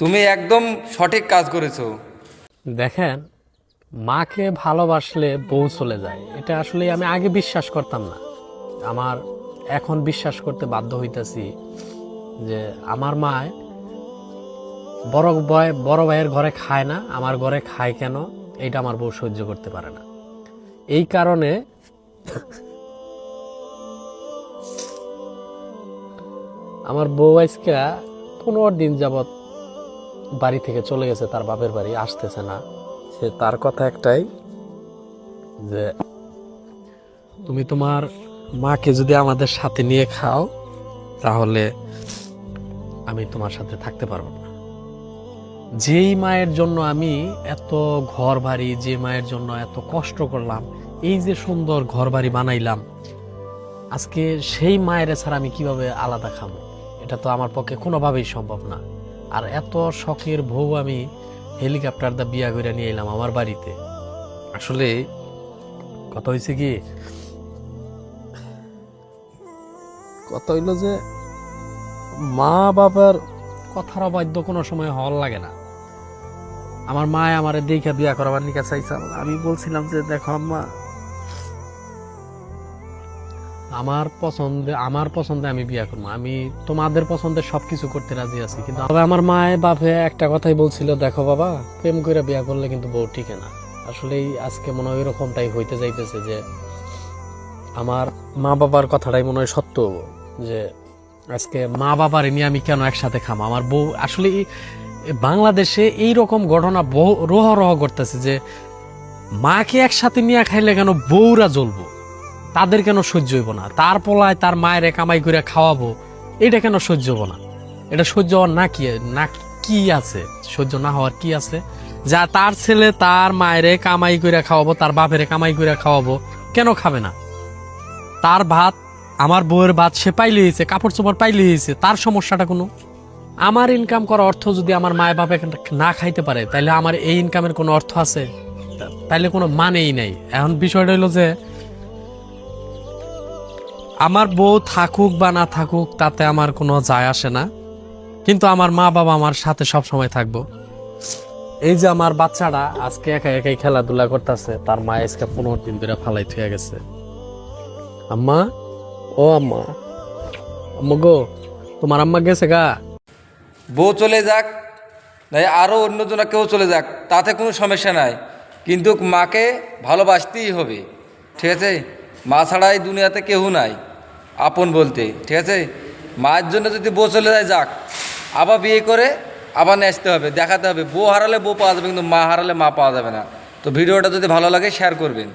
তুমি একদম সঠিক কাজ করেছ। দেখেন, মাকে ভালোবাসলে বউ চলে যায়। এটা আসলে আমি আগে বিশ্বাস করতাম না। আমার এখন বিশ্বাস করতে বাধ্য হইতাছি যে আমার মায় বড় ভাই বড় ভাইয়ের ঘরে খায় না, আমার ঘরে খায় কেন? এইটা আমার বউ সহ্য করতে পারে না। এই কারণে আমার বউ আজকে পনেরো দিন যাবত বাড়ি থেকে চলে গেছে, তার বাপের বাড়ি আসতেছে না। সে তার কথা একটাই যে, তুমি তোমার মাকে যদি আমাদের সাথে নিয়ে খাও, তাহলে আমি তোমার সাথে থাকতে পারব না। যেই মায়ের জন্য আমি এত ঘর বাড়ি যে মায়ের জন্য এত কষ্ট করলাম, এই যে সুন্দর ঘর বাড়ি বানাইলাম, আজকে সেই মায়ের ছাড়া আমি কীভাবে আলাদা খাব? এটা তো আমার পক্ষে কোনোভাবেই সম্ভব না। আর এত শখের বউ আমি হেলিকপ্টার দা বিয়া করে নিয়ে এলাম আমার বাড়িতে। আসলে কথা হয়েছে কি? কথা হইল যে মা বাবার কথার অবাধ্য কোনো সময় হল লাগে না। আমার মা আমার দেখা বিয়া করাবার নিকা চাইছাল আমি বলছিলাম যে দেখো আম্মা আমার পছন্দে আমার পছন্দে আমি বিয়া করব। আমি তোমাদের পছন্দে সবকিছু করতে রাজি আছি, কিন্তু তবে আমার মায়ে বাপে একটা কথাই বলছিল, দেখো বাবা, প্রেম করে বিয়া করলে কিন্তু বউ টিকে না। আসলেই আজকে মনে হয় এরকমটাই হইতে যাইতেছে যে আমার মা বাবার কথাটাই মনে হয় সত্য, যে আজকে মা বাবার নিয়ে আমি কেন একসাথে খাম? আমার বউ আসলে বাংলাদেশে এই রকম ঘটনা বহু রহ রহ করতেছে যে মাকে একসাথে নিয়ে খাইলে কেন বউরা জ্বলবো? তাদের কেন সহ্য হইব না? তার পোলায় তার মায়ের কামাই করে খাওয়াবো এটা কেন সহ্য হব না? এটা সহ্য হওয়ার না কি না কি আছে? সহ্য না হওয়ার কি আছে? যা তার ছেলে তার মায়েরে কামাই করে খাওয়াবো, তার বাপেরে কামাই করে খাওয়াবো, কেন খাবে না? তার ভাত, আমার বউয়ের ভাত সে পাইলে হয়েছে, কাপড় চোপড় পাইলে হয়েছে, তার সমস্যাটা কোনো? আমার ইনকাম করার অর্থ যদি আমার মায়ের বাপে না খাইতে পারে তাহলে আমার এই ইনকামের কোনো অর্থ আছে? তাইলে কোনো মানেই নাই। এখন বিষয়টা হলো যে আমার বউ থাকুক বা না থাকুক, তাতে আমার কোনো যায় আসে না। কিন্তু আমার মা বাবা আমার সাথে সব সময় থাকব। এই যে আমার বাচ্চাটা আজকে একা একাই খেলাধুলা করতেছে, তার মা আজকে পনেরো দিন ধরে ফালাই থুয়ে গেছে। আম্মা, ও আম্মা আম্মা গো, তোমার আম্মা গেছে গা? বউ চলে যাক নাই আরও অন্যজনা কেউ চলে যাক, তাতে কোনো সমস্যা নাই। কিন্তু মাকে ভালোবাসতেই হবে, ঠিক আছে? মা ছাড়া এই দুনিয়াতে কেউ নাই। আপন বলতে, ঠিক আছে? মায়ের জন্য যদি বউ চলে যায়, যাক। আবার বিয়ে করে আবার নিয়ে আসতে হবে, দেখাতে হবে। বউ হারালে বউ পাওয়া যাবে, কিন্তু মা হারালে মা পাওয়া যাবে না। তো ভিডিওটা যদি ভালো লাগে শেয়ার করবেন।